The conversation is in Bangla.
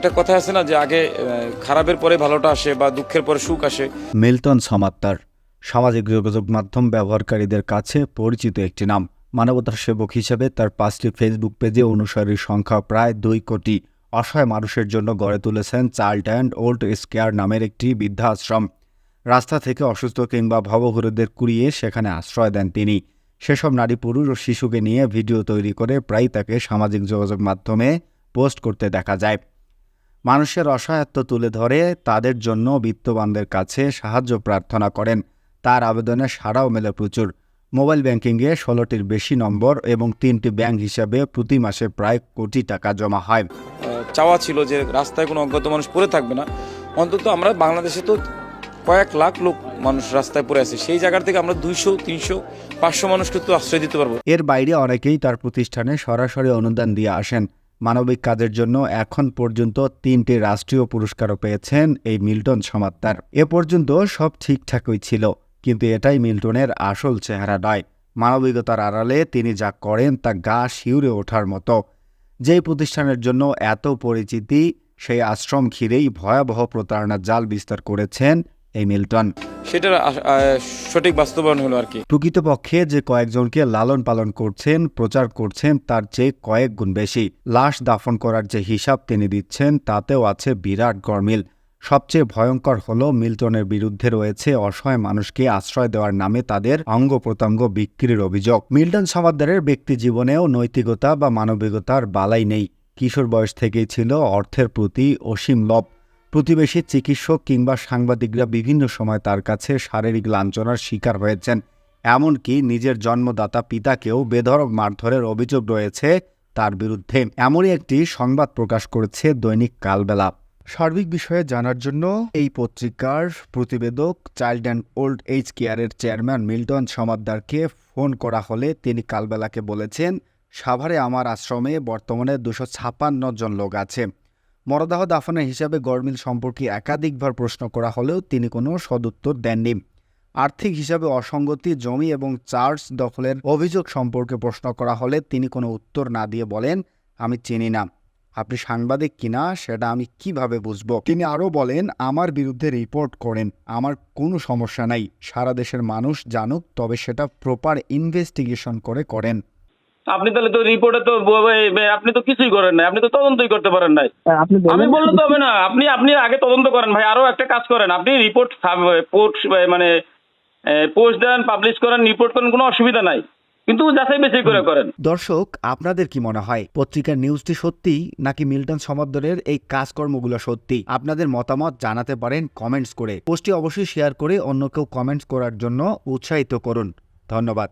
একটা কথা আছে না যে আগে খারাপের পরে ভালোটা আসে বা দুঃখের পরে সুখ আসে। মিল্টন সমাত্তার, সামাজিক যোগাযোগ মাধ্যম ব্যবহারকারীদের কাছে পরিচিত একটি নাম। মানবতার সেবক হিসেবে তার পাঁচটি ফেসবুক পেজে অনুসারীর সংখ্যা প্রায় দুই কোটি। অসহায় মানুষের জন্য গড়ে তুলেছেন চাইল্ড অ্যান্ড ওল্ড স্কেয়ার নামের একটি বৃদ্ধাশ্রম। রাস্তা থেকে অসুস্থ কিংবা ভবঘুরেদের কুড়িয়ে সেখানে আশ্রয় দেন তিনি। সেসব নারী, পুরুষ ও শিশুকে নিয়ে ভিডিও তৈরি করে প্রায় তাকে সামাজিক যোগাযোগ মাধ্যমে পোস্ট করতে দেখা যায়। মানুষের অসহায়ত্ব তুলে ধরে তাদের জন্য বিত্তবানদের কাছে সাহায্য প্রার্থনা করেন। তার আবেদনে সাড়াও মেলে প্রচুর। মোবাইল ব্যাংকিংয়ে ষোলোটির বেশি নম্বর এবং তিনটি ব্যাংক হিসাবে প্রতি মাসে প্রায় কোটি টাকা জমা হয়। চাওয়া ছিল যে রাস্তায় কোনো অজ্ঞাত মানুষ পড়ে থাকবে না। অন্তত আমরা বাংলাদেশে তো কয়েক লাখ লোক মানুষ রাস্তায় পড়ে আছে। সেই জায়গার থেকে আমরা দুইশো তিনশো পাঁচশো মানুষকে তো আশ্রয় দিতে পারব। এর বাইরে অনেকেই তার প্রতিষ্ঠানে সরাসরি অনুদান দিয়ে আসেন। মানবিক কাজের জন্য এখন পর্যন্ত তিনটি রাষ্ট্রীয় পুরস্কারও পেয়েছেন এই মিল্টন সমাত্তার। এ পর্যন্ত সব ঠিকঠাকই ছিল, কিন্তু এটাই মিল্টনের আসল চেহারা নয়। মানবিকতার আড়ালে তিনি যা করেন তা গা শিউরে ওঠার মতো। যেই প্রতিষ্ঠানের জন্য এত পরিচিতি, সেই আশ্রম ঘিরেই ভয়াবহ প্রতারণার জাল বিস্তার করেছেন এই মিল্টন। সেটার সঠিক বাস্তবায়ন হলো আর কি। প্রকৃতপক্ষে যে কয়েকজনকে লালন পালন করছেন প্রচার করছেন তার চেয়ে কয়েক গুণ বেশি। লাশ দাফন করার যে হিসাব তিনি দিচ্ছেন তাতেও আছে বিরাট গরমিল। সবচেয়ে ভয়ঙ্কর হল মিল্টনের বিরুদ্ধে রয়েছে অসহায় মানুষকে আশ্রয় দেওয়ার নামে তাদের অঙ্গ প্রত্যঙ্গ বিক্রির অভিযোগ। মিল্টন সমাদ্দারের ব্যক্তি জীবনেও নৈতিকতা বা মানবিকতার বালাই নেই। কিশোর বয়স থেকেই ছিল অর্থের প্রতি অসীম লভ। প্রতিবেশী চিকিৎসক কিংবা সাংবাদিকরা বিভিন্ন সময় তার কাছে শারীরিক লাঞ্ছনার শিকার হয়েছেন। এমনকি নিজের জন্মদাতা পিতাকেও বেধরক মারধরের অভিযোগ রয়েছে তার বিরুদ্ধে। এমনই একটি সংবাদ প্রকাশ করেছে দৈনিক কালবেলা। সার্বিক বিষয়ে জানার জন্য এই পত্রিকার প্রতিবেদক, চাইল্ড অ্যান্ড ওল্ড এইজ কেয়ারের চেয়ারম্যান মিল্টন সমাদ্দারকে ফোন করা হলে তিনি কালবেলাকে বলেছেন, সাভারে আমার আশ্রমে বর্তমানে দুশো ছাপান্ন জন লোক আছে। মরদাহ দাফনের হিসাবে গরমিল সম্পর্কে একাধিকবার প্রশ্ন করা হলেও তিনি কোনো সদুত্তর দেননি। আর্থিক হিসাবে অসঙ্গতি, জমি এবং চার্জ দখলের অভিযোগ সম্পর্কে প্রশ্ন করা হলে তিনি কোনো উত্তর না দিয়ে বলেন, আমি চিনি না। আপনি সাংবাদিক কিনা সেটা আমি কীভাবে বুঝব? তিনি আরও বলেন, আমার বিরুদ্ধে রিপোর্ট করেন। আমার কোনো সমস্যা নাই। সারা দেশের মানুষ জানুক, তবে সেটা প্রপার ইনভেস্টিগেশন করে করেন। আপনি তাহলে তো রিপোর্টে তো আপনি তো কিছুই করেন নাই আপনি তো তদন্তই করতে পারেন নাই। আমি বললে তো হবে না আপনি আপনি আগে তদন্ত করেন ভাই আরও একটা কাজ করেন। আপনি রিপোর্ট পোস্ট মানে পোস্ট দেন পাবলিশ করেন রিপোর্ট করেন কোনো অসুবিধা নাই। কিন্তু যাচাই বাছাই করে করেন। দর্শক আপনাদের কি মনে হয় পত্রিকার নিউজটি সত্যি নাকি মিল্টন সমাদ্দরের এই কাজকর্মগুলো সত্যি? আপনাদের মতামত জানাতে পারেন কমেন্টস করে। পোস্টটি অবশ্যই শেয়ার করে অন্য কেউ কমেন্টস করার জন্য উৎসাহিত করুন। ধন্যবাদ।